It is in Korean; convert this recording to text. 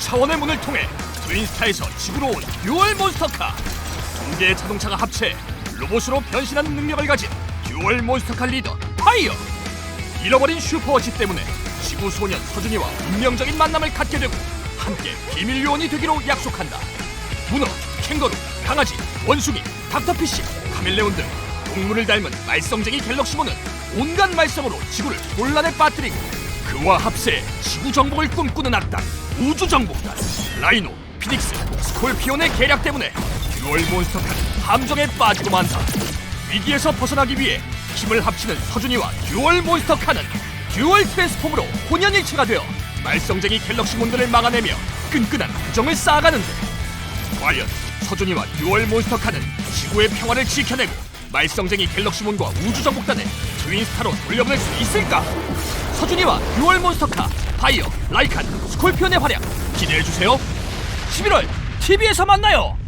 차원의 문을 통해 트윈스타에서 지구로 온 듀얼 몬스터카. 두 개의 자동차가 합체 로봇으로 변신하는 능력을 가진 듀얼 몬스터카 리더 파이어. 잃어버린 슈퍼워치 때문에 지구 소년 서준이와 운명적인 만남을 갖게 되고 함께 비밀 요원이 되기로 약속한다. 문어, 캥거루, 강아지, 원숭이, 닥터피쉬, 카멜레온 등 동물을 닮은 말썽쟁이 갤럭시몬은 온갖 말썽으로 지구를 혼란에 빠뜨리고 그와 합세해 지구 정복을 꿈꾸는 악당 우주 정복단 라이노, 피닉스, 스콜피온의 계략 때문에 듀얼 몬스터카는 함정에 빠지고 만다 위기에서 벗어나기 위해 힘을 합치는 서준이와 듀얼 몬스터카는 듀얼 트랜스폼으로 혼연일체가 되어 말썽쟁이 갤럭시몬들을 막아내며 끈끈한 우정을 쌓아가는데 과연 서준이와 듀얼 몬스터카는 지구의 평화를 지켜내고 말썽쟁이 갤럭시 몬과 우주정복단을 트윈스타로 돌려보낼 수 있을까? 서준이와 듀얼 몬스터카, 바이어, 라이칸, 스콜피온의 활약 기대해주세요. 11월 TV에서 만나요